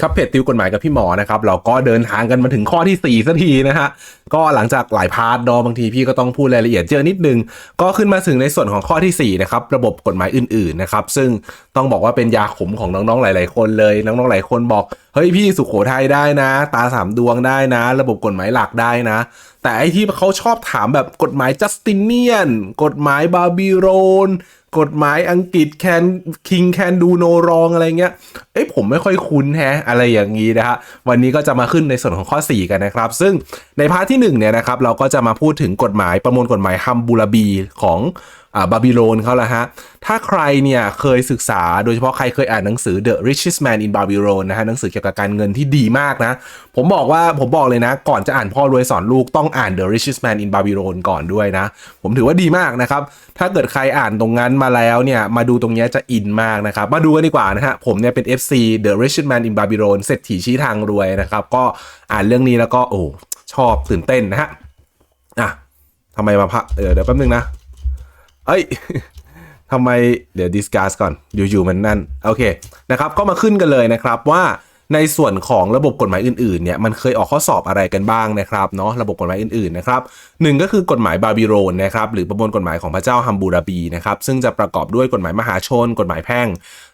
ครับเพจติวกฎหมายกับพี่หมอนะครับเราก็เดินทางกันมาถึงข้อที่4สักทีนะฮะก็หลังจากหลายพาร์ทดอบางทีพี่ก็ต้องพูดรายละเอียดเยอะนิดนึง ก็ขึ้นมาถึงในส่วนของข้อที่4นะครับระบบกฎหมายอื่นๆนะครับซึ่งต้องบอกว่าเป็นยาขมของน้องๆหลาย ๆ คนเลยน้องๆหลายคนบอกเฮ้ยพี่สุขโขทัยได้นะ ตาสามดวงได้นะ ระบบกฎหมายหลักได้นะ แต่ไอที่เขาชอบถามแบบกฎหมายจัสติเนียนกฎหมายบาบิโรน กฎหมายอังกฤษแคนคิงแคนดูโนรองอะไรเงี้ย เอ้ยผมไม่ค่อยคุ้นแฮะ อะไรอย่างนี้นะฮะ วันนี้ก็จะมาขึ้นในส่วนของข้อ 4 กันนะครับ ซึ่งในพาร์ทที่1เนี่ยนะครับ เราก็จะมาพูดถึงกฎหมายประมวลกฎหมายฮัมบูรบีของ บาบิโลนเขาละฮะ ถ้าใครเนี่ยเคยศึกษาโดยเฉพาะใครเคยอ่านหนังสือ The Richest Man in Babylon นะฮะหนังสือเกี่ยวกับการเงินที่ดีมากนะ ผมบอกว่าผมบอกเลยนะ ก่อนจะอ่านพ่อรวยสอนลูกต้องอ่าน The Richest Man in Babylon ก่อนด้วยนะ ผมถือว่าดีมากนะครับ ถ้าเกิดใครอ่านตรงนั้นมาแล้วเนี่ยมาดูตรงนี้จะอินมากนะครับ มาดูกันดีกว่านะฮะผมเนี่ยเป็น FC The Richest Man in Babylon เศรษฐีชี้ทางรวยนะครับก็อ่านเรื่องนี้แล้วก็โอ้ชอบตื่นเต้นนะฮะอะทำไมมาพะเดี๋ยวเดี๋ยวแป๊บนึงนะ เอ้ยทำไมเดี๋ยวดิสคัสก่อนอยู่ๆมันนั่นโอเคนะครับก็มาขึ้นกันเลยนะครับว่าในส่วนของระบบกฎหมายอื่นๆเนี่ยมันเคยออกข้อสอบอะไรกันบ้างนะครับเนาะระบบกฎหมายอื่นๆนะครับหนึ่งก็คือกฎหมายบาบิโรนนะครับหรือประมวลกฎหมายของพระเจ้าฮัมบูราบีนะครับซึ่งจะประกอบด้วยกฎหมายมหาชน กฎหมายแพ่ง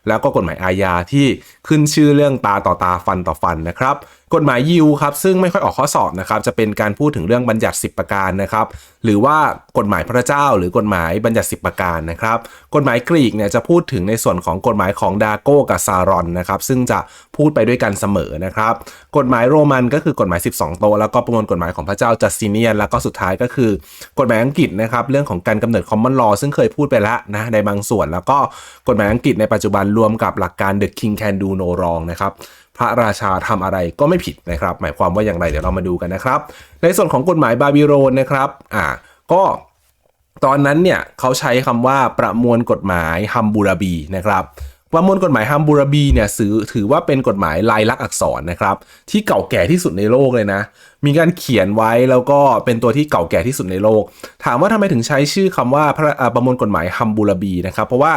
แล้วก็กฎหมายอาญาที่ขึ้นชื่อเรื่องตาต่อตาฟันต่อฟันนะครับ กฎหมายยิวครับซึ่งไม่ค่อยออกข้อสอบนะครับจะเป็นการพูดถึงเรื่องบัญญัติ 10 ประการนะครับหรือว่ากฎหมายพระเจ้า หรือกฎหมายบัญญัติ 10 ประการนะครับกฎหมายกรีกเนี่ยจะพูดถึงในส่วนของกฎหมายของดาโกกับซารอนนะครับซึ่งจะพูดไปด้วยกันเสมอนะครับกฎหมายโรมันก็คือกฎหมาย 12 โต แล้วก็ประมวลกฎหมายของพระเจ้าจัสติเนียน แล้วก็สุดท้ายก็คือกฎหมายอังกฤษนะครับเรื่องของการกำเนิดคอมมอนลอซึ่งเคยพูดไปแล้วนะในบางส่วน แล้วก็กฎหมายอังกฤษในปัจจุบันรวมกับหลักการ the king can do no wrong นะครับ พระราชาทำอะไรก็ไม่ผิดนะครับ หมายความว่าอย่างไรเดี๋ยวเรามาดูกันนะครับ ในส่วนของกฎหมายบาบิโรนนะครับอ่าก็ตอนนั้นเนี่ยเขาใช้คำว่าประมวลกฎหมายฮัมบูราบีนะครับประมวลกฎหมายฮัมบูราบีเนี่ยถือถือว่าเป็นกฎหมายลายลักษณ์อักษรนะครับ ที่เก่าแก่ที่สุดในโลกเลยนะ มีการเขียนไว้แล้วก็เป็นตัวที่เก่าแก่ที่สุดในโลก ถามว่าทำไมถึงใช้ชื่อคำว่าพระประมวลกฎหมายฮัมบูราบีนะครับ เพราะว่า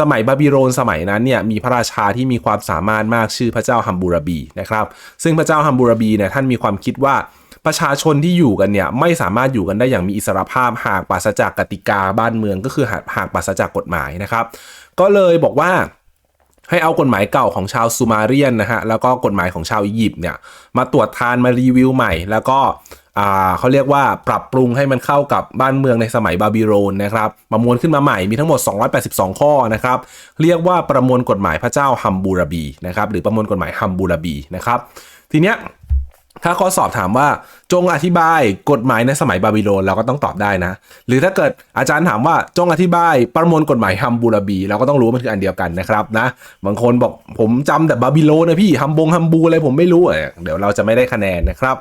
สมัยบาบิโลนสมัยนั้นเนี่ยมีพระราชาที่มีความสามารถมากชื่อพระเจ้าฮัมบูรบีนะครับซึ่งพระเจ้าฮัมบูรบีเนี่ยท่านมีความคิดว่าประชาชนที่อยู่กันเนี่ยไม่สามารถอยู่กันได้อย่างมีอิสรภาพหากปราศจากกติกาบ้านเมืองก็คือหากหากปราศจากกฎหมายนะครับ ก็เลยบอกว่าให้เอากฎหมายเก่าของชาวซูมาเรียนนะฮะแล้วก็กฎหมายของชาวอียิปต์เนี่ยมาตรวจทานมารีวิวใหม่ แล้วก็ เขาเรียกว่าปรับปรุงให้มันเข้ากับบ้านเมืองในสมัยบาบิโลนนะครับประมวลขึ้นมาใหม่มีทั้งหมด 282 ข้อนะครับเรียกว่าประมวลกฎหมายพระเจ้าฮัมบูราบีนะครับหรือประมวลกฎหมายฮัมบูราบีนะครับทีเนี้ยถ้าข้อสอบถามว่าจงอธิบายกฎหมายในสมัยบาบิโลนเราก็ต้องตอบได้นะ หรือถ้าเกิดอาจารย์ถามว่าจงอธิบายประมวลกฎหมายฮัมบูราบี เราก็ต้องรู้มันคืออันเดียวกันนะครับนะบางคนบอกผมจำแต่บาบิโลนนะพี่ฮัมบงฮัมบูอะไรผมไม่รู้เดี๋ยวเราจะไม่ได้คะแนนนะครับ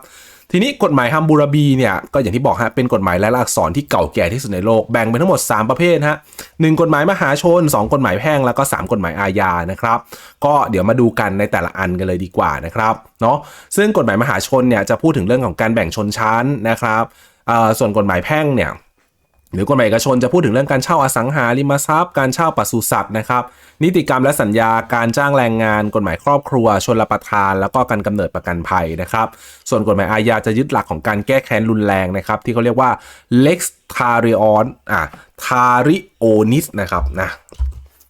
ทีนี้กฎหมายฮัมบูราบีเนี่ยก็อย่างที่บอกฮะเป็นกฎหมายและอักษรที่เก่าแก่ที่สุดในโลกแบ่งเป็นทั้งหมด 3 ประเภทฮะหนึ่งกฎหมายมหาชน 2 กฎหมายแพ่งแล้วก็ 3 กฎหมายอาญานะครับ ก็เดี๋ยวมาดูกันในแต่ละอันกันเลยดีกว่านะครับเนาะซึ่งกฎหมายมหาชนเนี่ยจะพูดถึงเรื่องของการแบ่งชนชั้นนะครับส่วนกฎหมายแพ่งเนี่ย หรือกฎหมายเอกชนจะพูดถึงเรื่องการเช่าอสังหาริมทรัพย์ การเช่าปศุสัตว์นะครับนิติกรรมและสัญญาการจ้างแรงงาน กฎหมายครอบครัว ชนรประทาน แล้วก็การกำเนิดประกันภัยนะครับ ส่วนกฎหมายอาญาจะยึดหลักของการแก้แค้นรุนแรงนะครับ ที่เขาเรียกว่า lex tarion อะ tarionis นะครับนะ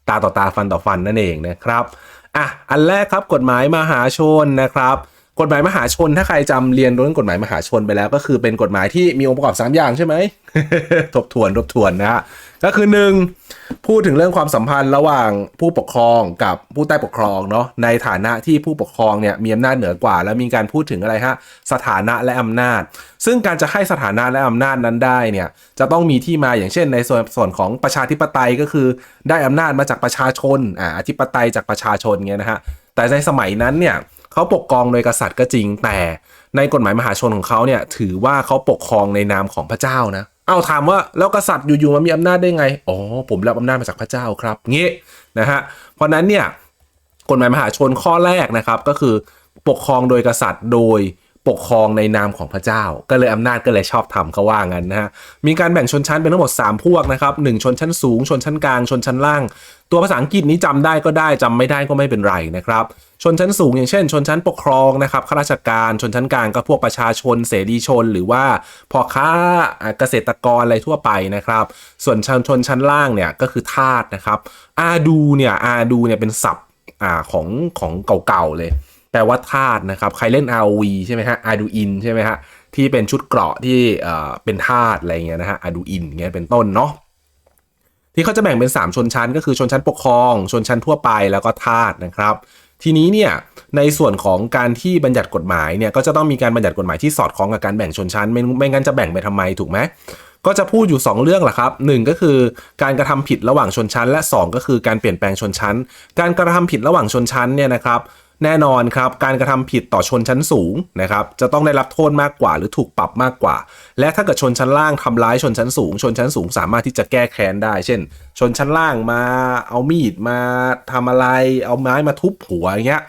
ตาต่อตาฟันต่อฟันนั่นเองนะครับอะอันแรกครับกฎหมายมหาชนนะครับ กฎหมายมหาชนถ้าใครจำเรียนเรื่องกฎหมายมหาชนไปแล้ว ก็คือเป็นกฎหมายที่มีองค์ประกอบ 3 อย่างใช่ไหมทบทวนทบทวนนะฮะก็คือ 1. พูดถึงเรื่องความสัมพันธ์ระหว่างผู้ปกครองกับผู้ใต้ปกครองเนาะในฐานะที่ผู้ปกครองเนี่ยมีอำนาจเหนือกว่า แล้วมีการพูดถึงอะไรฮะสถานะและอำนาจ ซึ่งการจะให้สถานะและอำนาจนั้นได้เนี่ยจะต้องมีที่มาอย่างเช่น ในส่วนส่วนของประชาธิปไตยก็คือได้อำนาจมาจากประชาชนอ่าอธิปไตยจากประชาชนเงี้ยนะฮะแต่ในสมัยนั้นเนี่ย เขาปกครองโดยกษัตริย์ก็จริง แต่ในกฎหมายมหาชนของเขาเนี่ยถือว่าเขาปกครองในนามของพระเจ้านะเอาถามว่าแล้วกษัตริย์อยู่ๆมันมีอำนาจได้ไงอ๋อผมรับอำนาจมาจากพระเจ้าครับงี้นะฮะเพราะนั้นเนี่ยกฎหมายมหาชนข้อแรกนะครับก็คือปกครองโดยกษัตริย์โดย ปกครองในนามของพระเจ้า ก็เลยอำนาจก็เลยชอบทำเขาว่างั้นนะฮะมีการแบ่งชนชั้นเป็นทั้งหมด 3 พวกนะครับหนึ่งชนชั้นสูง ชนชั้นกลาง ชนชั้นล่าง ตัวภาษาอังกฤษนี้จำได้ก็ได้จำไม่ได้ก็ไม่เป็นไรนะครับชนชั้นสูงอย่างเช่น ชนชั้นปกครองนะครับข้าราชการชนชั้นกลางก็พวกประชาชนเสรีชน หรือว่าพ่อค้าเกษตรกรอะไรทั่วไปนะครับส่วนชนชนชั้นล่างเนี่ยก็คือทาสนะครับอาดูเนี่ยอาดูเนี่ยเป็นศัพท์ของของเก่าๆเลย แปลว่าธาตุนะครับ ใครเล่น ROV ใช่ไหมฮะ Arduin ใช่ไหมฮะ ที่เป็นชุดเกราะที่เอ่อเป็นธาตุอะไรเงี้ยนะฮะ Arduin เงี้ยเป็นต้นเนาะที่เขาจะแบ่งเป็น 3 ชนชั้น ก็คือชนชั้นปกครอง ชนชั้นทั่วไปแล้วก็ทาสนะครับ ทีนี้เนี่ยในส่วนของการที่บัญญัติกฎหมายเนี่ยก็จะต้องมีการบัญญัติกฎหมายที่สอดคล้องกับการแบ่งชนชั้น ไม่ไม่งั้นจะแบ่งไปทำไมถูกไหมก็จะพูดอยู่ 2 เรื่องแหละครับหนึ่งก็คือการกระทำผิดระหว่างชนชั้น และ 2 ก็คือการเปลี่ยนแปลงชนชั้น การกระทำผิดระหว่างชนชั้นเนี่ยนะครับ แน่นอนครับการกระทำผิดต่อชนชั้นสูงนะครับจะต้องได้รับโทษมากกว่าหรือถูกปรับมากกว่า และถ้าเกิดชนชั้นล่างทำร้ายชนชั้นสูง ชนชั้นสูงสามารถที่จะแก้แค้นได้ เช่น ชนชั้นล่างมาเอามีดมาทำอะไร เอาไม้มาทุบหัวอย่างเงี้ย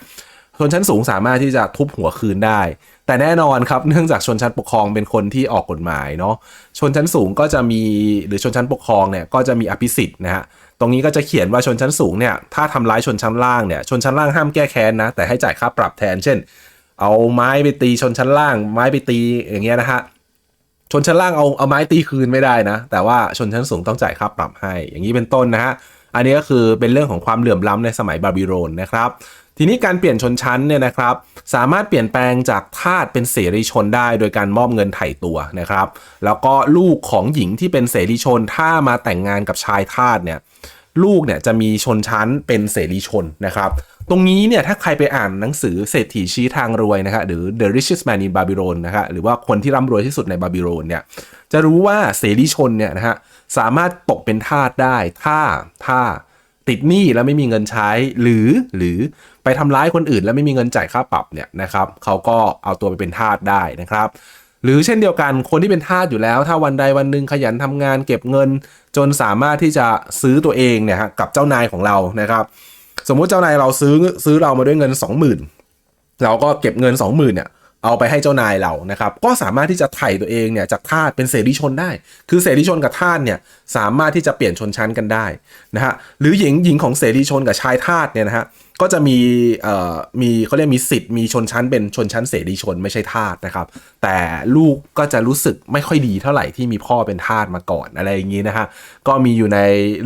ชนชั้นสูงสามารถที่จะทุบหัวคืนได้ แต่แน่นอนครับเนื่องจากชนชั้นปกครองเป็นคนที่ออกกฎหมายเนาะชนชั้นสูงก็จะมีหรือชนชั้นปกครองเนี่ยก็จะมีอภิสิทธิ์นะฮะ รงนี้ก็จะเขียนว่าชนชั้นสูงเนี่ยถ้าทำร้ายชนชั้นล่างเนี่ยชนชั้นล่างห้ามแก้แค้นนะ แต่ให้จ่ายค่าปรับแทน เช่น เอาไม้ไปตีชนชั้นล่าง ไม้ไปตีอย่างเงี้ยนะฮะชนชั้นล่างเอาเอาไม้ตีคืนไม่ได้นะ แต่ว่าชนชั้นสูงต้องจ่ายค่าปรับให้ อย่างนี้เป็นต้นนะฮะอันนี้ก็คือเป็นเรื่องของความเหลื่อมล้ำในสมัยบาบิโลนนะครับทีนี้การเปลี่ยนชนชั้นเนี่ยนะครับสามารถเปลี่ยนแปลงจากทาสเป็นเสรีชนได้โดยการมอบเงินไถ่ตัวนะครับ แล้วก็ลูกของหญิงที่เป็นเสรีชนถ้ามาแต่งงานกับชายทาสเนี่ย ลูกเนี่ยจะมีชนชั้นเป็นเสรีชนนะครับ ตรงนี้เนี่ยถ้าใครไปอ่านหนังสือเศรษฐีชี้ทางรวยนะฮะหรือ The Richest Man in Babylon นะฮะหรือว่าคนที่ร่ำรวยที่สุดในบาบิโลนเนี่ยจะรู้ว่าเสรีชนเนี่ยนะฮะสามารถตกเป็นทาสได้ถ้าถ้าติดหนี้แล้วไม่มีเงินใช้หรือหรือไปทำร้ายคนอื่น แล้วไม่มีเงินจ่ายค่าปรับเนี่ยนะครับเขาก็เอาตัวไปเป็นทาสได้นะครับ หรือเช่นเดียวกันคนที่เป็นทาสอยู่แล้ว ถ้าวันใดวันหนึ่งขยันทำงานเก็บเงิน จนสามารถที่จะซื้อตัวเองเนี่ยฮะกับเจ้านายของเรานะครับ สมมุติเจ้านายเราซื้อซื้อเรามาด้วยเงิน 20,000 เราก็เก็บเงิน 20,000เนี่ย เอาไปให้เจ้านายเรานะครับ ก็สามารถที่จะไถ่ตัวเองเนี่ยจากทาสเป็นเสรีชนได้ คือเสรีชนกับทาสเนี่ยสามารถที่จะเปลี่ยนชนชั้นกันได้นะฮะหรือหญิงหญิงของเสรีชนกับชายทาสเนี่ยนะฮะก็จะมีเอ่อมีเขาเรียกมีสิทธิ์มีชนชั้นเป็นชนชั้นเสรีชนไม่ใช่ทาสนะครับ แต่ลูกก็จะรู้สึกไม่ค่อยดีเท่าไหร่ที่มีพ่อเป็นทาสมาก่อนอะไรอย่างนี้นะฮะก็มีอยู่ใน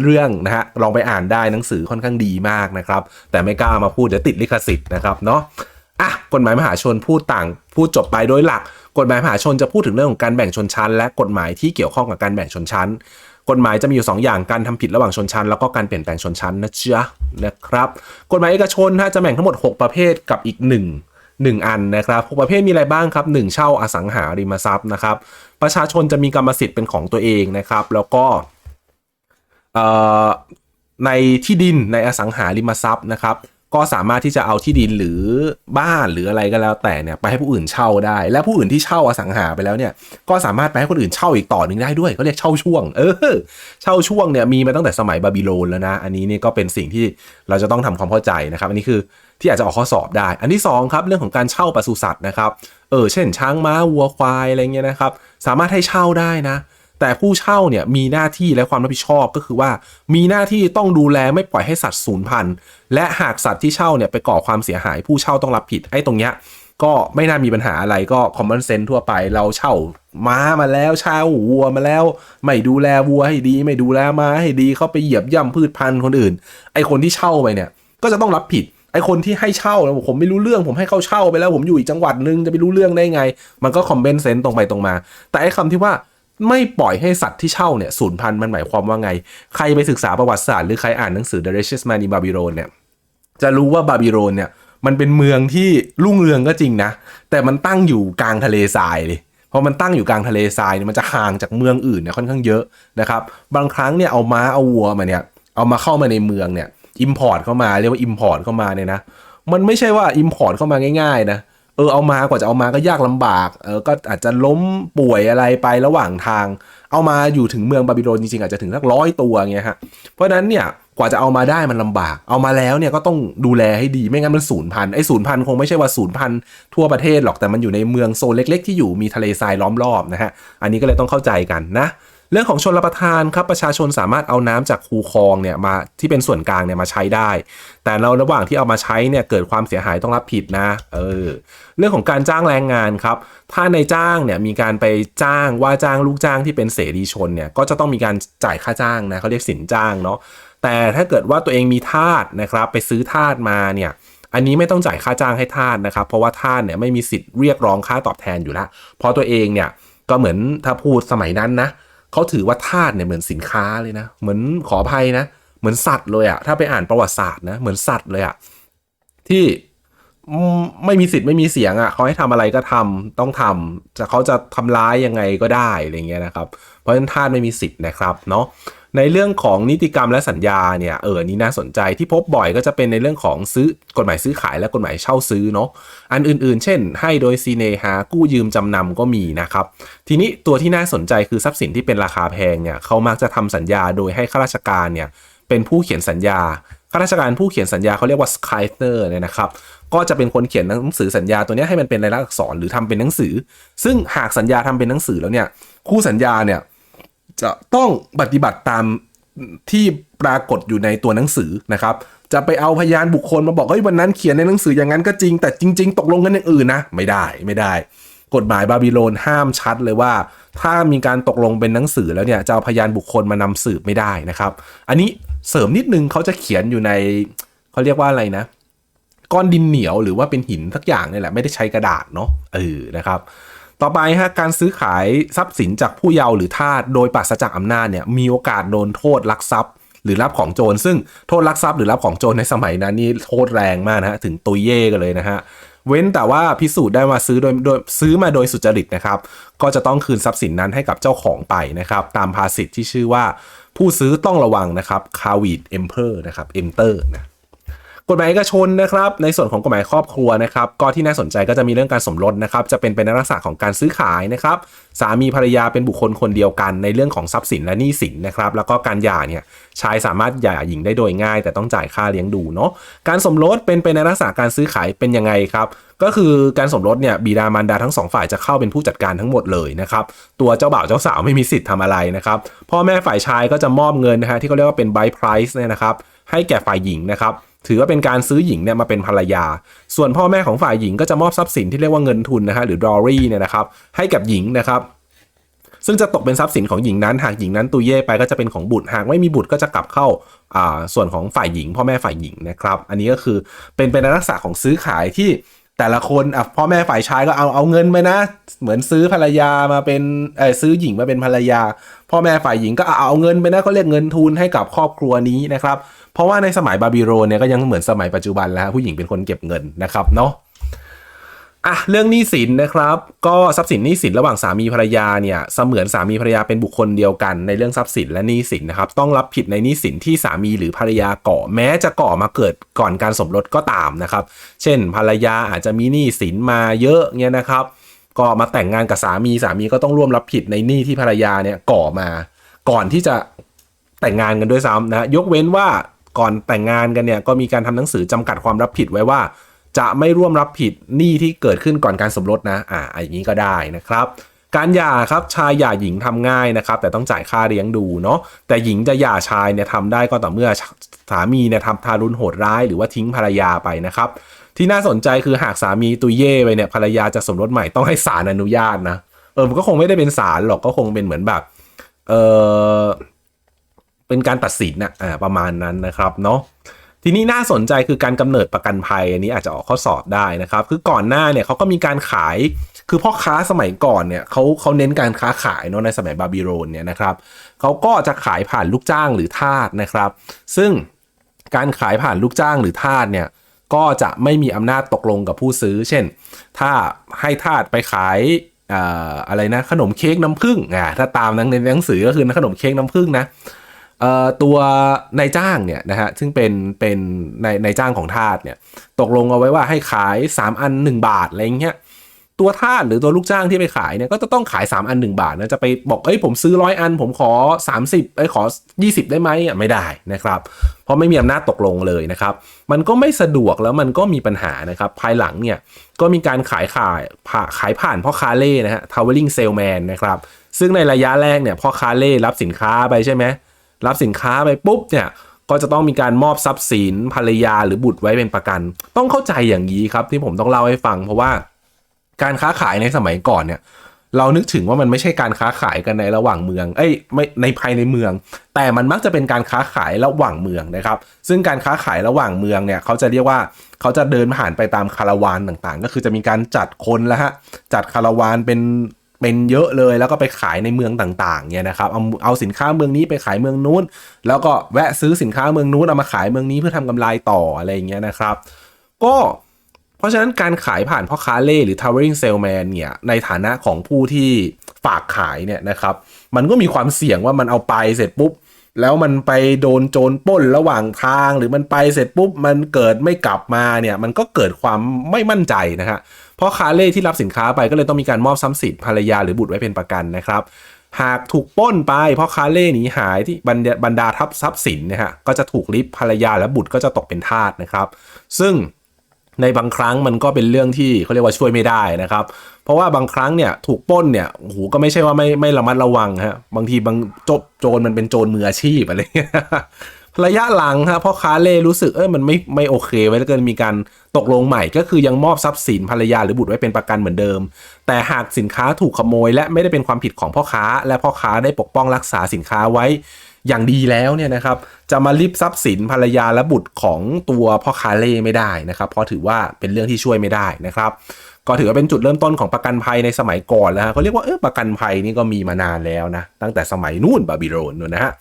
เรื่องนะฮะลองไปอ่านได้หนังสือค่อนข้างดีมากนะครับ แต่ไม่กล้ามาพูดเดี๋ยวติดลิขสิทธิ์นะครับเนาะ อะกฎหมายมหาชนพูดต่างพูดจบไปโดยหลัก กฎหมายมหาชนจะพูดถึงเรื่องของการแบ่งชนชั้น และกฎหมายที่เกี่ยวข้องกับการแบ่งชนชั้น กฎหมายจะมีอยู่ 2 อย่างการทำผิดระหว่างชนชั้น แล้วก็การเปลี่ยนแปลงชนชั้นนะจ๊ะนะครับกฎหมายเอกชนนะจะแบ่งทั้งหมด 6 ประเภทกับอีก 1 1 อันนะครับหกประเภทมีอะไรบ้างครับ 1 เช่าอสังหาริมทรัพย์นะครับ ประชาชนจะมีกรรมสิทธิ์เป็นของตัวเองนะครับ แล้วก็ในที่ดินในอสังหาริมทรัพย์นะครับ ก็สามารถที่จะเอาที่ดินหรือบ้านหรืออะไรก็แล้วแต่เนี่ยไปให้ผู้อื่นเช่าได้ และผู้อื่นที่เช่าอสังหาไปแล้วเนี่ย ก็สามารถไปให้คนอื่นเช่าอีกต่อหนึ่งได้ด้วยเขาเรียกเช่าช่วง เออ เช่าช่วงเนี่ยมีมาตั้งแต่สมัยบาบิโลนแล้วนะ อันนี้เนี่ยก็เป็นสิ่งที่เราจะต้องทำความเข้าใจนะครับ อันนี้คือที่อาจจะออกข้อสอบได้ อันที่สองครับเรื่องของการเช่าปศุสัตว์นะครับ เออ เช่นช้างม้าวัวควายอะไรเงี้ยนะครับ สามารถให้เช่าได้นะ แต่ผู้เช่าเนี่ยมีหน้าที่และความรับผิดชอบก็คือว่า มีหน้าที่ต้องดูแลไม่ปล่อยให้สัตว์สูญพันธุ์และหากสัตว์ที่เช่าเนี่ยไปก่อความเสียหาย ผู้เช่าต้องรับผิดไอ้ตรงเนี้ยก็ไม่น่ามีปัญหาอะไรก็ common sense ทั่วไปเราเช่าม้ามาแล้วเช่าวัวมาแล้ว ไม่ดูแลวัวให้ดี ไม่ดูแลม้าให้ดีเขาไปเหยียบย่ำพืชพันธุ์คนอื่น ไอคนที่เช่าไปเนี่ย ก็จะต้องรับผิด ไอคนที่ให้เช่าแล้วผมไม่รู้เรื่องผมให้เขาเช่าไปแล้วผมอยู่อีกจังหวัดนึงจะไปรู้เรื่องได้ไง มันก็คอมเมนเซนต์ตรงไปตรงมา แต่ไอคำที่ว่า ไม่ปล่อยให้สัตว์ที่เช่าเนี่ยสูญพันธุ์มันหมายความว่าไง ใครไปศึกษาประวัติศาสตร์หรือใครอ่านหนังสือ The Richest Man in Babylon เนี่ยจะรู้ว่าบาบิโลนเนี่ยมันเป็นเมืองที่รุ่งเรืองก็จริงนะ แต่มันตั้งอยู่กลางทะเลทรายเลยพอมันตั้งอยู่กลางทะเลทรายเนี่ยมันจะห่างจากเมืองอื่นเนี่ยค่อนข้างเยอะนะครับบางครั้งเนี่ยเอาม้าเอาวัวมาเนี่ยเอามาเข้ามาในเมืองเนี่ยอิมพอร์ตเข้ามาเรียกว่าอิมพอร์ตเข้ามาเนี่ยนะมันไม่ใช่ว่าอิมพอร์ตเข้ามาง่ายๆนะ เออเอามากว่าจะเอามาก็ยากลำบากเออก็อาจจะล้มป่วยอะไรไประหว่างทาง เอามาอยู่ถึงเมืองบาบิโลนจริงๆอาจจะถึงสักร้อยตัวเงี้ยฮะเพราะฉะนั้นเนี่ยกว่าจะเอามาได้มันลำบาก เอามาแล้วเนี่ยก็ต้องดูแลให้ดีไม่งั้นมันสูญพันไอ้สูญพันคงไม่ใช่ว่าสูญพันทั่วประเทศหรอกแต่มันอยู่ในเมืองโซนเล็ก ๆ ที่อยู่มีทะเลทรายล้อมรอบนะฮะอันนี้ก็เลยต้องเข้าใจกันนะเรื่องของชนรับประทานครับประชาชนสามารถเอาน้ำจากคูคลองเนี่ยมาที่เป็นส่วนกลางเนี่ยมาใช้ได้ แต่เราระหว่างที่เอามาใช้เนี่ยเกิดความเสียหายต้องรับผิดนะ เออ เรื่องของการจ้างแรงงานครับ ถ้าในจ้างเนี่ยมีการไปจ้างว่าจ้างลูกจ้างที่เป็นเสรีชนเนี่ยก็จะต้องมีการจ่ายค่าจ้างนะเขาเรียกสินจ้างเนาะแต่ถ้าเกิดว่าตัวเองมีทาสนะครับ ไปซื้อทาสมาเนี่ยอันนี้ไม่ต้องจ่ายค่าจ้างให้ทาสนะครับ เพราะว่าทาสเนี่ยไม่มีสิทธิ์เรียกร้องค่าตอบแทนอยู่แล้วเพราะตัวเองเนี่ยก็เหมือนถ้าพูดสมัยนั้นนะเขาถือว่าทาสเนี่ยเหมือนสินค้าเลยนะ เหมือนขออภัยนะ เหมือนสัตว์เลยอะถ้าไปอ่านประวัติศาสตร์นะเหมือนสัตว์เลยอะที่ ไม่มีสิทธิ์ไม่มีเสียงอะเขาให้ทำอะไรก็ทำต้องทำจะเขาจะทำร้ายยังไงก็ได้อะไรเงี้ยนะครับ เพราะฉะนั้นทาสไม่มีสิทธิ์นะครับเนาะในเรื่องของนิติกรรมและสัญญาเนี่ยเออนี่น่าสนใจที่พบบ่อยก็จะเป็นในเรื่องของซื้อกฎหมายซื้อขายและกฎหมายเช่าซื้อเนาะอันอื่นๆ เช่น ให้โดยซีเนหากู้ยืมจำนำก็มีนะครับ ทีนี้ตัวที่น่าสนใจคือทรัพย์สินที่เป็นราคาแพงเนี่ยเขามักจะทำสัญญาโดยให้ข้าราชการเนี่ยเป็นผู้เขียนสัญญาข้าราชการผู้เขียนสัญญาเขาเรียกว่าสไคเตอร์เนี่ยนะครับ ก็จะเป็นคนเขียนหนังสือสัญญาตัวนี้ให้มันเป็นลายลักษณ์อักษรหรือทำเป็นหนังสือ ซึ่งหากสัญญาทำเป็นหนังสือแล้วเนี่ยคู่สัญญาเนี่ยจะต้องปฏิบัติตามที่ปรากฏอยู่ในตัวหนังสือนะครับ จะไปเอาพยานบุคคลมาบอกเฮ้ยวันนั้นเขียนในหนังสืออย่างนั้นก็จริงแต่จริง ๆ ตกลงกันอย่างอื่นนะไม่ได้ไม่ได้ กฎหมายบาบิโลนห้ามชัดเลยว่า ถ้ามีการตกลงเป็นหนังสือแล้วเนี่ยจะเอาพยานบุคคลมานำสืบไม่ได้นะครับ อันนี้เสริมนิดนึงเขาจะเขียนอยู่ในเขาเรียกว่าอะไรนะ ก้อนดินเหนียวหรือว่าเป็นหินสักอย่างนี่แหละไม่ได้ใช้กระดาษเนาะเออนะครับต่อไปฮะการซื้อขายทรัพย์สินจากผู้เยาว์หรือทาสโดยปราศจากอำนาจเนี่ยมีโอกาสโดนโทษลักทรัพย์ หรือรับของโจรซึ่งโทษลักทรัพย์หรือรับของโจรในสมัยนั้นนี่โทษแรงมากนะฮะถึงตุยเย่กันเลยนะฮะเว้นแต่ว่าพิสูจน์ได้มาซื้อโดยโดยซื้อมาโดยสุจริตนะครับก็จะต้องคืนทรัพย์สินนั้นให้กับเจ้าของไปนะครับตามภาษิตที่ชื่อว่าผู้ซื้อต้องระวังนะครับคาวิดเอ็มเพอร์นะครับเอ็มเตอร์นะ กฎหมายเอกชนนะครับในส่วนของกฎหมายครอบครัวนะครับก็ที่น่าสนใจก็จะมีเรื่องการสมรสนะครับจะเป็นไปในลักษณะของการซื้อขายนะครับสามีภรรยาเป็นบุคคลคนเดียวกัน ในเรื่องของทรัพย์สินและหนี้สินนะครับแล้วก็การหย่าเนี่ยชายสามารถหย่าหญิงได้โดยง่าย แต่ต้องจ่ายค่าเลี้ยงดูเนาะการสมรสเป็นไปในลักษณะการซื้อขายเป็นยังไงครับก็คือการสมรสเนี่ยบิดามารดาทั้งสองฝ่ายจะเข้าเป็นผู้จัดการทั้งหมดเลยนะครับตัวเจ้าบ่าวเจ้าสาวไม่มีสิทธิ์ทำอะไรนะครับพ่อแม่ฝ่ายชายก็จะมอบเงินนะฮะที่เขาเรียกว่าเป็น buy price เนี่ยนะครับให้แก่ฝ่ายหญิงนะครับ ถือว่าเป็นการซื้อหญิงเนี่ยมาเป็นภรรยา ส่วนพ่อแม่ของฝ่ายหญิงก็จะมอบทรัพย์สินที่เรียกว่าเงินทุนนะฮะหรือ dowry เนี่ยนะครับให้กับหญิงนะครับซึ่งจะตกเป็นทรัพย์สินของหญิงนั้น หากหญิงนั้นตุเย่ไปก็จะเป็นของบุตร หากไม่มีบุตรก็จะกลับเข้าอ่าส่วนของฝ่ายหญิง พ่อแม่ฝ่ายหญิงนะครับ อันนี้ก็คือเป็นเป็นลักษณะของซื้อขายที่แต่ละคนอะพ่อแม่ฝ่ายชายก็เอาเอาเงินไปนะ เหมือนซื้อภรรยามาเป็นเออซื้อหญิงมาเป็นภรรยา พ่อแม่ฝ่ายหญิงก็เอาเอาเงินไปนะเขาเรียกเงินทุนให้กับครอบครัวนี้นะครับ เพราะว่าในสมัยบาบิโลนเนี่ยก็ยังเหมือนสมัยปัจจุบันแล้วฮะผู้หญิงเป็นคนเก็บเงินนะครับเนาะอะเรื่องหนี้สินนะครับ ก็ทรัพย์สินหนี้สินระหว่างสามีภรรยาเนี่ยเสมือนสามีภรรยาเป็นบุคคลเดียวกันในเรื่องทรัพย์สินและหนี้สินนะครับต้องรับผิดในหนี้สินที่สามีหรือภรรยาก่อ แม้จะก่อมาเกิดก่อนการสมรสก็ตามนะครับ เช่น ภรรยาอาจจะมีหนี้สินมาเยอะเนี่ยนะครับ ก็มาแต่งงานกับสามีสามีก็ต้องร่วมรับผิดในหนี้ที่ภรรยาเนี่ยก่อมา ก่อนที่จะแต่งงานกันด้วยซ้ำนะยกเว้นว่า ก่อนแต่งงานกันเนี่ยก็มีการทำหนังสือจำกัดความรับผิดไว้ว่า จะไม่ร่วมรับผิดหนี้ที่เกิดขึ้นก่อนการสมรสนะอ่าอย่างนี้ก็ได้นะครับ การหย่าครับชายหย่าหญิงทำง่ายนะครับ แต่ต้องจ่ายค่าเลี้ยงดูเนาะแต่หญิงจะหย่าชายเนี่ยทำได้ก็ต่อเมื่อสามีเนี่ยทำทารุณโหดร้ายหรือว่าทิ้งภรรยาไปนะครับที่น่าสนใจคือหากสามีตุยเย่ไปเนี่ยภรรยาจะสมรสใหม่ต้องให้ศาลอนุญาตนะเออมันก็คงไม่ได้เป็นศาลหรอกก็คงเป็นเหมือนแบบเออ เป็นการตัดสินนะอ่าประมาณนั้นนะครับเนาะทีนี้น่าสนใจคือการกำเนิดประกันภัยอันนี้อาจจะออกข้อสอบได้นะครับ คือก่อนหน้าเนี่ยเขาก็มีการขายคือพ่อค้าสมัยก่อนเนี่ยเขาเขาเน้นการค้าขายเนาะในสมัยบาบิโลนเนี่ยนะครับเขาก็จะขายผ่านลูกจ้างหรือทาสนะครับ ซึ่งการขายผ่านลูกจ้างหรือทาสเนี่ยก็จะไม่มีอำนาจตกลงกับผู้ซื้อ เช่น ถ้าให้ทาสไปขายออะไรนะขนมเค้กน้ำผึ้งอ่าถ้าตามในหนังสือก็คือขนมเค้กน้ำผึ้งนะ ตัวนายจ้างเนี่ยนะฮะซึ่งเป็นเป็นนายนายจ้างของทาสเนี่ยตกลงเอาไว้ว่าให้ขาย 3 อัน 1 บาทอะไรเงี้ยตัวทาสหรือตัวลูกจ้างที่ไปขายเนี่ยก็จะต้องขาย 3 อัน 1 บาทนะจะไปบอกเอ้ยผมซื้อร้อยอัน ผมขอ 30เอ้ยขอ 20 ได้ไหมอะไม่ได้นะครับเพราะไม่มีอำนาจตกลงเลยนะครับ มันก็ไม่สะดวกแล้วมันก็มีปัญหานะครับภายหลังเนี่ยก็มีการขายขายผ่าขายผ่านพ่อค้าเล่นะฮะ traveling salesman นะครับซึ่งในระยะแรกเนี่ยพ่อค้าเล่รับสินค้าไปใช่ไหม รับสินค้าไปปุ๊บเนี่ยก็จะต้องมีการมอบทรัพย์สินภรรยาหรือบุตรไว้เป็นประกัน ต้องเข้าใจอย่างนี้ครับที่ผมต้องเล่าให้ฟัง เพราะว่าการค้าขายในสมัยก่อนเนี่ยเรานึกถึงว่ามันไม่ใช่การค้าขายกันในระหว่างเมือง เอ้ยไม่ในภายในเมือง แต่มันมักจะเป็นการค้าขายระหว่างเมืองนะครับ ซึ่งการค้าขายระหว่างเมืองเนี่ยเขาจะเรียกว่าเขาจะเดินผ่านไปตามคาราวานต่างๆ ก็คือจะมีการจัดคนแล้วฮะจัดคาราวานเป็น เป็นเยอะเลยแล้วก็ไปขายในเมืองต่างๆเนี่ยนะครับเอาเอาสินค้าเมืองนี้ไปขายเมืองนู้น แล้วก็แวะซื้อสินค้าเมืองนู้นเอามาขายเมืองนี้เพื่อทำกำไรต่ออะไรอย่างเงี้ยนะครับ ก็เพราะฉะนั้นการขายผ่านพ่อค้าเล่หรือ towering salesman เนี่ยในฐานะของผู้ที่ฝากขายเนี่ยนะครับ มันก็มีความเสี่ยงว่ามันเอาไปเสร็จปุ๊บ แล้วมันไปโดนโจรปล้นระหว่างทาง หรือมันไปเสร็จปุ๊บ มันเกิดไม่กลับมาเนี่ยมันก็เกิดความไม่มั่นใจนะฮะ เพราะคาเล่ที่รับสินค้าไปก็เลยต้องมีการมอบทรัพย์สินภรรยาหรือบุตรไว้เป็นประกันนะครับ หากถูกป้นไปเพราะคาเล่หนีหายที่บรรดาทัพทรัพย์สินนะฮะก็จะถูกลิฟภรรยาและบุตรก็จะตกเป็นทาสนะครับ ซึ่งในบางครั้งมันก็เป็นเรื่องที่เขาเรียกว่าช่วยไม่ได้นะครับ เพราะว่าบางครั้งเนี่ยถูกป้นเนี่ยโอ้โหก็ไม่ใช่ว่าไม่ไม่ระมัดระวังฮะบางทีบางโจโจรมันเป็นโจรมืออาชีพอะไรเงี้ย ระยะหลังฮะพ่อค้าเล่รู้สึกเออมันไม่ไม่โอเค ไว้แล้วเกินมีการตกลงใหม่ ก็คือยังมอบทรัพย์สินภรรยาหรือบุตรไว้เป็นประกันเหมือนเดิม แต่หากสินค้าถูกขโมย และไม่ได้เป็นความผิดของพ่อค้า และพ่อค้าได้ปกป้องรักษาสินค้าไว้ อย่างดีแล้วเนี่ยนะครับจะมาลิบทรัพย์สินภรรยาและบุตรของตัวพ่อค้าเล่ไม่ได้นะครับเพราะถือว่าเป็นเรื่องที่ช่วยไม่ได้นะครับก็ถือว่าเป็นจุดเริ่มต้นของประกันภัยในสมัยก่อนแล้วฮะเขาเรียกว่าเออประกันภัยนี่ก็มีมานานแล้วนะตั้งแต่สมัยนู่นบาบิโลนนู่นนะฮะ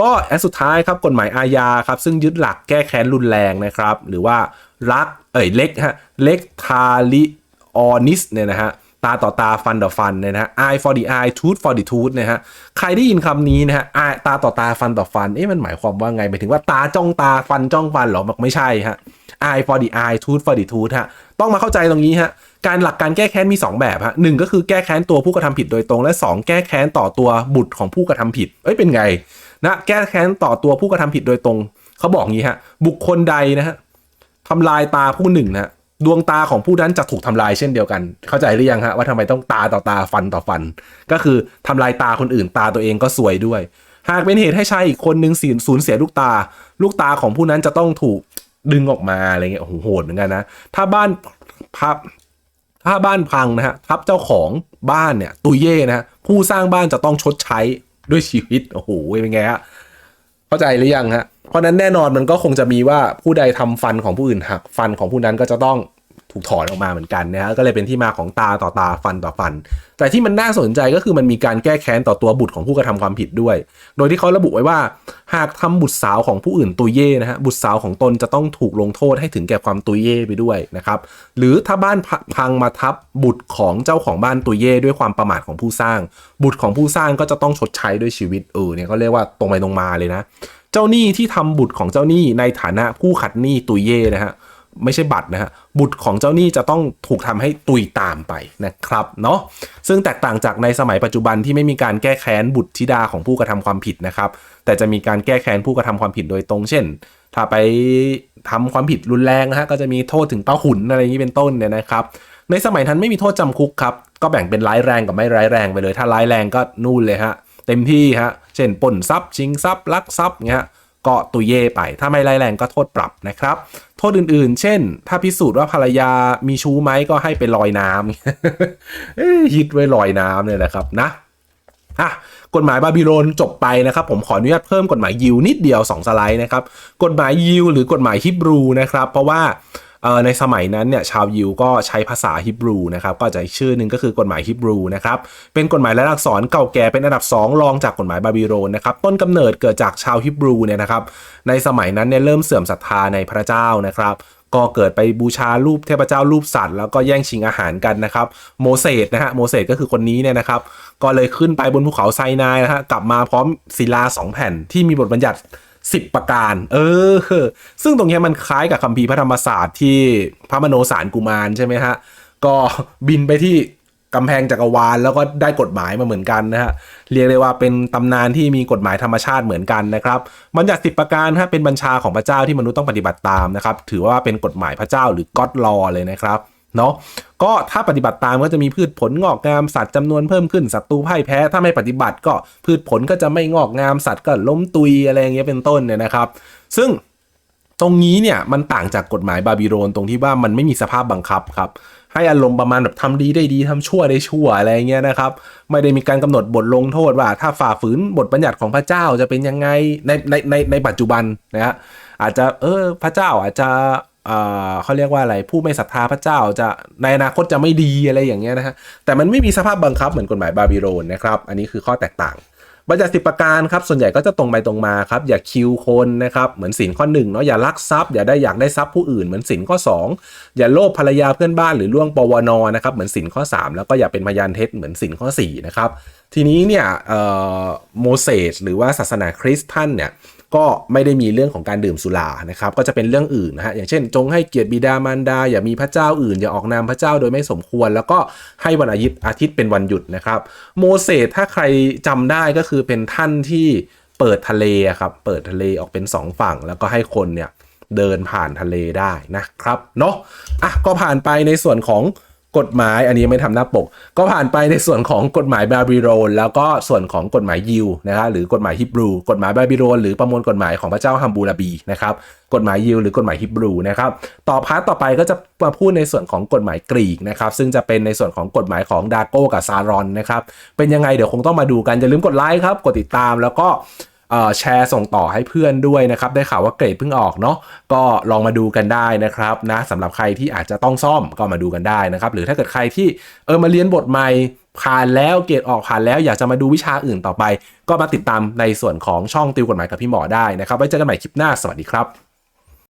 ก็อันสุดท้ายครับกฎหมายอาญาครับซึ่งยึดหลักแก้แค้นรุนแรงนะครับ หรือว่ารักเอ่ยเล็กฮะเล็กทาลิออนิสเนี่ยนะฮะตาต่อตาฟันต่อฟันเนี่ยนะฮะ eye for the eye tooth for the tooth นะฮะใครได้ยินคำนี้นะฮะตาต่อตาฟันต่อฟันเอ๊ะมันหมายความว่าไงหมายถึงว่าตาจ้องตาฟันจ้องฟันเหรอบอกไม่ใช่ฮะ eye for the eye tooth for the tooth ฮะต้องมาเข้าใจตรงนี้ฮะการหลักการแก้แค้นมี 2 แบบฮะหนึ่งก็คือแก้แค้นตัวผู้กระทำผิดโดยตรงและ 2 แก้แค้นต่อตัวบุตรของผู้กระทำผิดเอ้ยเป็นไง นะแก้แค้นต่อตัวผู้กระทำผิดโดยตรง เขาบอกงี้ฮะ บุคคลใดนะฮะทำลายตาผู้หนึ่งนะดวงตาของผู้นั้นจะถูกทำลายเช่นเดียวกัน เข้าใจหรือยังฮะว่าทำไมต้องตาต่อตาฟันต่อฟัน ก็คือทำลายตาคนอื่น ตาตัวเองก็สวยด้วย หากเป็นเหตุให้ชายอีกคนนึงสูญเสียลูกตา ลูกตาของผู้นั้นจะต้องถูกดึงออกมาอะไรเงี้ยโหโหดเหมือนกันนะ ถ้าบ้านพับถ้าบ้านพังนะฮะทับเจ้าของบ้านเนี่ยตุยเย่นะฮะผู้สร้างบ้านจะต้องชดใช้ ด้วยชีวิต โอ้โหเป็นไงฮะเข้าใจหรือยังฮะเพราะนั้นแน่นอนมันก็คงจะมีว่าผู้ใดทำฟันของผู้อื่นหัก ฟันของผู้นั้นก็จะต้อง ถูกถอนออกมาเหมือนกันนะฮะก็เลยเป็นที่มาของตาต่อตาฟันต่อฟัน แต่ที่มันน่าสนใจก็คือมันมีการแก้แค้นต่อตัวบุตรของผู้กระทำความผิดด้วย โดยที่เขาระบุไว้ว่า หากทำบุตรสาวของผู้อื่นตุยเย่นะฮะบุตรสาวของตนจะต้องถูกลงโทษให้ถึงแก่ความตุยเย่ไปด้วยนะครับหรือถ้าบ้านพังมาทับบุตรของเจ้าของบ้านตุยเย่ด้วยความประมาทของผู้สร้าง บุตรของผู้สร้างก็จะต้องชดใช้ด้วยชีวิตเออเนี่ยก็เรียกว่าตรงไปตรงมาเลยนะ เจ้าหนี้ที่ทำบุตรของเจ้าหนี้ในฐานะผู้ขัดหนี้ตุยเย่นะฮะ ไม่ใช่บัตรนะฮะบุตรของเจ้าหนี้จะต้องถูกทำให้ตุยตามไปนะครับเนาะซึ่งแตกต่างจากในสมัยปัจจุบันที่ไม่มีการแก้แค้นบุตรธิดาของผู้กระทำความผิดนะครับ แต่จะมีการแก้แค้นผู้กระทำความผิดโดยตรง เช่น ถ้าไปทำความผิดรุนแรงนะฮะก็จะมีโทษถึงเป้าหุนอะไรอย่างนี้เป็นต้นเนี่ยนะครับ ในสมัยนั้นไม่มีโทษจำคุกครับก็แบ่งเป็นร้ายแรงกับไม่ร้ายแรงไปเลย ถ้าร้ายแรงก็นู่นเลยฮะเต็มที่ฮะเช่นปล้นทรัพย์ชิงทรัพย์ลักทรัพย์เงี้ย ก็ตุยเย่ไป ถ้าไม่ร้ายแรงก็โทษปรับนะครับ โทษอื่นๆ เช่น ถ้าพิสูจน์ว่าภรรยามีชู้ไหมก็ให้ไปลอยน้ำฮิตไว้ลอยน้ำเนี่ยนะครับนะอะกฎหมายบาบิโลนจบไปนะครับ ผมขออนุญาตเพิ่มกฎหมายยิวนิดเดียว 2 สไลด์นะครับ กฎหมายยิวหรือกฎหมายฮิบรูนะครับ เพราะว่า ในสมัยนั้นเนี่ยชาวยิวก็ใช้ภาษาฮิบรูนะครับก็จะชื่อหนึ่งก็คือกฎหมายฮิบรูนะครับเป็นกฎหมายและอักษรเก่าแก่เป็นอันดับ 2 รองจากกฎหมายบาบิโลนนะครับต้นกำเนิดเกิดจากชาวฮิบรูเนี่ยนะครับในสมัยนั้นเนี่ยเริ่มเสื่อมศรัทธาในพระเจ้านะครับก็เกิดไปบูชารูปเทพเจ้ารูปสัตว์ แล้วก็แย่งชิงอาหารกันนะครับโมเสสนะฮะโมเสสก็คือคนนี้เนี่ยนะครับก็เลยขึ้นไปบนภูเขาไซนายนะฮะกลับมาพร้อมศิลาสองแผ่นที่มีบทบัญญัติ 10 ประการ เออ ซึ่งตรงนี้มันคล้ายกับคัมภีร์พระธรรมศาสตร์ที่พระมโนสารกุมารใช่ไหมฮะ ก็บินไปที่กำแพงจักรวาลแล้วก็ได้กฎหมายมาเหมือนกันนะฮะ เรียกได้ว่าเป็นตำนานที่มีกฎหมายธรรมชาติเหมือนกันนะครับ บัญญัติสิบประการฮะเป็นบัญชาของพระเจ้าที่มนุษย์ต้องปฏิบัติตามนะครับ ถือว่าเป็นกฎหมายพระเจ้าหรือก็อดลอเลยนะครับ เนาะก็ถ้าปฏิบัติตามก็จะมีพืชผลงอกงามสัตว์จำนวนเพิ่มขึ้นศัตรูพ่ายแพ้ ถ้าไม่ปฏิบัติก็พืชผลก็จะไม่งอกงามสัตว์ก็ล้มตุยอะไรอย่างเงี้ยเป็นต้นเนี่ยนะครับ ซึ่งตรงนี้เนี่ยมันต่างจากกฎหมายบาบิโลนตรงที่ว่ามันไม่มีสภาพบังคับครับให้อารมณ์ประมาณแบบทำดีได้ดีทำชั่วได้ชั่วอะไรเงี้ยนะครับ ไม่ได้มีการกำหนดบทลงโทษว่า ถ้าฝ่าฝืนบทบัญญัติของพระเจ้าจะเป็นยังไงในในในในปัจจุบันนะฮะอาจจะเออพระเจ้าอาจจะ เขาเรียกว่าอะไรผู้ไม่ศรัทธาพระเจ้าจะในอนาคตจะไม่ดีอะไรอย่างเงี้ยนะฮะแต่มันไม่มีสภาพบังคับเหมือนกฎหมายบาบิโลนนะครับอันนี้คือข้อแตกต่างบัญญัติสิบประการครับส่วนใหญ่ก็จะตรงไปตรงมาครับอย่าคิวคนนะครับเหมือนสินข้อหนึ่งเนาะอย่าลักทรัพย์อย่าได้อยากได้ทรัพย์ผู้อื่นเหมือนสินข้อ 2 อย่าโลภภรรยาเพื่อนบ้านหรือล่วงปวนนะครับเหมือนสินข้อ 3 แล้วก็อย่าเป็นพยานเท็จเหมือนสินข้อ4นะครับทีนี้เนี่ยโมเสสหรือว่าศาสนาคริสต์ท่านเนี่ย ก็ไม่ได้มีเรื่องของการดื่มสุรานะครับก็จะเป็นเรื่องอื่นนะฮะอย่างเช่น จงให้เกียรติบิดามารดา อย่ามีพระเจ้าอื่นอย่าออกนามพระเจ้าโดยไม่สมควร แล้วก็ให้วันอาทิตย์อาทิตย์เป็นวันหยุดนะครับ โมเสสถ้าใครจำได้ก็คือเป็นท่านที่เปิดทะเลครับเปิดทะเลออกเป็นสองฝั่ง แล้วก็ให้คนเนี่ยเดินผ่านทะเลได้นะครับเนาะอะก็ผ่านไปในส่วนของ กฎหมายอันนี้ไม่ทำหน้าปก ก็ผ่านไปในส่วนของกฎหมายบาบิโลนแล้วก็ส่วนของกฎหมายยิวนะครับหรือกฎหมายฮิบรู กฎหมายบาบิโลนหรือประมวลกฎหมายของพระเจ้าฮัมบูราบีนะครับกฎหมายยิวหรือกฎหมายฮิบรูนะครับต่อพาร์ทต่อไปก็จะมาพูดในส่วนของกฎหมายกรีกนะครับซึ่งจะเป็นในส่วนของกฎหมายของดาโก้กับซารอนนะครับเป็นยังไงเดี๋ยวคงต้องมาดูกันอย่าลืมกดไลค์ครับกดติดตามแล้วก็ แชร์ส่งต่อให้เพื่อนด้วยนะครับ ได้ข่าวว่าเกรดเพิ่งออกเนาะก็ลองมาดูกันได้นะครับนะสำหรับใครที่อาจจะต้องซ่อมก็มาดูกันได้นะครับ หรือถ้าเกิดใครที่เออมาเรียนบทใหม่ผ่านแล้วเกรดออกผ่านแล้วอยากจะมาดูวิชาอื่นต่อไป ก็มาติดตามในส่วนของช่องติวกฎหมายกับพี่หมอได้นะครับไว้เจอกันใหม่คลิปหน้าสวัสดีครับ